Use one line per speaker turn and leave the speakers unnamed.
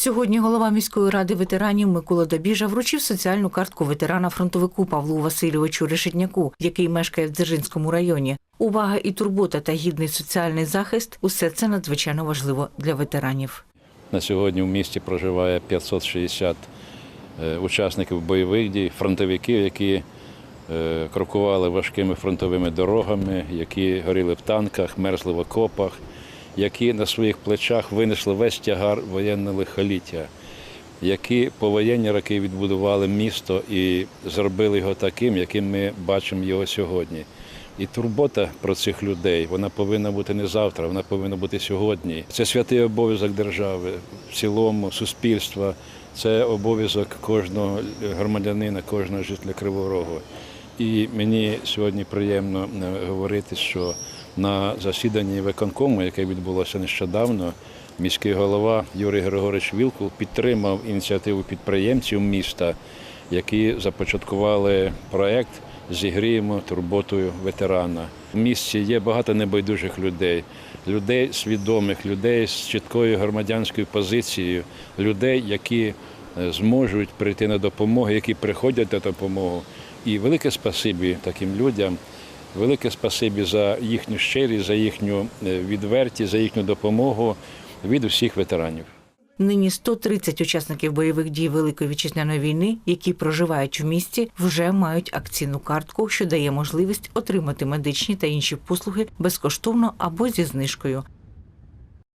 Сьогодні голова міської ради ветеранів Микола Добіжа вручив соціальну картку ветерана фронтовику Павлу Васильовичу Решетняку, який мешкає в Дзержинському районі. Увага і турбота та гідний соціальний захист усе це надзвичайно важливо для ветеранів.
На сьогодні в місті проживає 560 е, учасників бойових дій, фронтовиків, які е, крокували важкими фронтовими дорогами, які горіли в танках, мерзли в окопах, які на своїх плечах винесли весь тягар воєнного лихоліття, які повоєнні роки відбудували місто і зробили його таким, яким ми бачимо його сьогодні. І турбота про цих людей вона повинна бути не завтра, вона повинна бути сьогодні. Це святий обов'язок держави в цілому, суспільства. Це обов'язок кожного громадянина, кожного жителя Кривого Рогу. І мені сьогодні приємно е, говорити, що на засіданні виконкому, яке відбулося нещодавно, міський голова Юрій Григорович Вілкул підтримав ініціативу підприємців міста, які започаткували проект Зігріємо турботою ветерана. В місті є багато небайдужих людей, людей свідомих, людей з чіткою громадянською позицією, людей, які е, зможуть прийти на допомогу, які приходять на допомогу. І велике спасибі таким людям, велике спасибі за їхню щирість, за їхню е, відвертість, за їхню допомогу від усіх ветеранів.
Нині 130 учасників бойових дій Великої вітчизняної війни, які проживають в місті, вже мають акційну картку, що дає можливість отримати медичні та інші послуги безкоштовно або зі знижкою.